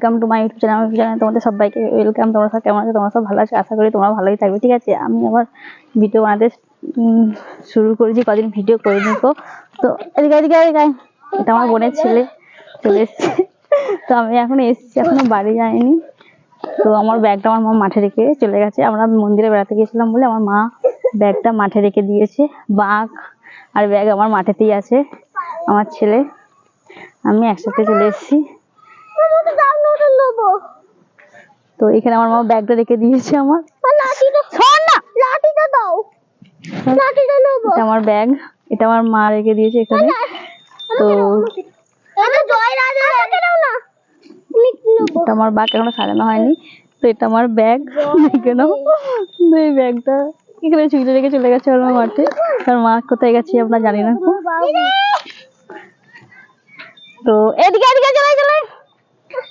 Welcome to my YouTube channel channel তোমাদের সবাইকে welcome তোমরা সব কেমন আছো? তোমরা সব ভালো আছো? আশা করি তোমরা ভালোই থাকবে, ঠিক আছে? আমি আবার ভিডিও বানাতে শুরু করেছি, কদিন ভিডিও করে নিকো তো এদিকে এদিকে এদিকে। এটা আমার বোনের ছেলে চলে এসছে। তো আমি এখন এসেছি, এখনও বাড়ি যাইনি। তো আমার ব্যাগটা আমার মা মাঠে রেখে চলে গেছে। আমরা মন্দিরে বেড়াতে গিয়েছিলাম বলে আমার মা ব্যাগটা মাঠে রেখে দিয়েছে। বাঘ আর ব্যাগ আমার মাঠেতেই আছে, আমার ছেলে। আমি একসাথে চলে এসেছি। তো এখানে আমার মা ব্যাগটা রেখে দিয়েছে আমার। শোন লাঠিটা দাও। লাঠিটা নেব। এটা আমার ব্যাগ। এটা আমার মা রেখে দিয়েছে এখানে। তো এটা আমার ব্যাগ এখনও সাজানো হয়নি। তো এটা আমার ব্যাগ। দেখে নাও। এই ব্যাগটা এখানে চুইলে রেখে চলে গেছে আমার মাঠে আর মা কোথায় গেছে আমরা জানি না। তো এদিকে এদিকে চলে চলে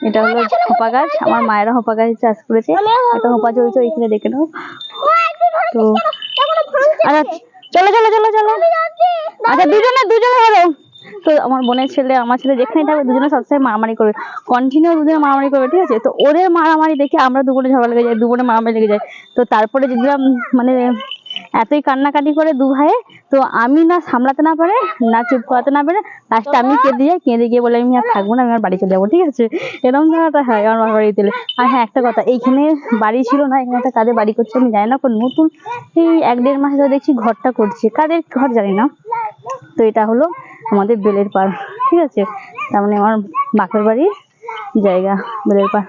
এটা হলো হোপা গাছ। আমার মায়েরা হোপা গাছ চাষ করেছে একটা হোপা চলছে ওইখানে দেখে নাও। তো আচ্ছা চলো চলো চলো চলো। আচ্ছা দুজনে দুজনে হলো। তো আমার বোনের ছেলে আমার ছেলে যেখানে থাকবে দুজনে সবসময় মারামারি করবে কন্টিনিউ দুজনে মারামারি করবে ঠিক আছে? তো ওদের মারামারি দেখে আমরা দুবোনে ঝগড়া লেগে যাই দুবোনে মারামারি লেগে যায় তো তারপরে যদি মানে এতই কান্নাকাটি করে দু ভাইয়ে তো আমি না সামলাতে না পারে, না চুপ করাতে না পারে লাস্টে আমি কেঁদে যাই কেঁদে গিয়ে বলে আমি আর থাকব না, আমি আর বাড়ি চলে যাব, ঠিক আছে? এরকম ধারণাটা হয় আমার বাড়িতে। আর হ্যাঁ একটা কথা, এইখানে বাড়ি ছিল না, এখানে একটা কাদের বাড়ি করছে, আমি জানি না, কোন নতুন এই এক দেড় মাস ধরে দেখছি ঘরটা করছে। কাদের ঘর জানি না। তো এটা হলো আমাদের বেলের পাড়, ঠিক আছে? তার মানে আমার বাপের বাড়ির জায়গা, বেলের পাড়।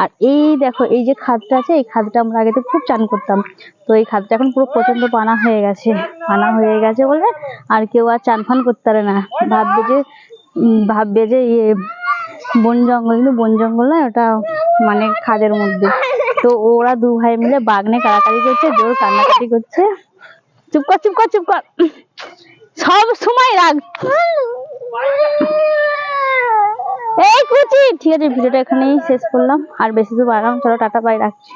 আর এই দেখো, এই যে খাদটা আছে, এই খাদটা আমরা আগে তো খুব চান করতাম। তো এই খাদটা এখন পুরো প্রচণ্ড পানা হয়ে গেছে। পানা হয়ে গেছে বলে আর কেউ আর চান ফান করতে পারে না। ভাববে যে ভাববে যে ইয়ে বন জঙ্গল, কিন্তু বন জঙ্গল নয়, ওটা মানে খাদের মধ্যে। তো ওরা দু ভাই মিলে বাগনে কাড়াকাড়ি করছে, জোর কান্নাকাটি করছে। চুপ কর চুপ কর চুপ কর। সব সময় রাগ। এই কুচি। ঠিক আছে, ভিডিওটা এখানেই শেষ করলাম। আর বেশি দূর বাড়ালাম চলো টাটা বাই রাখছি।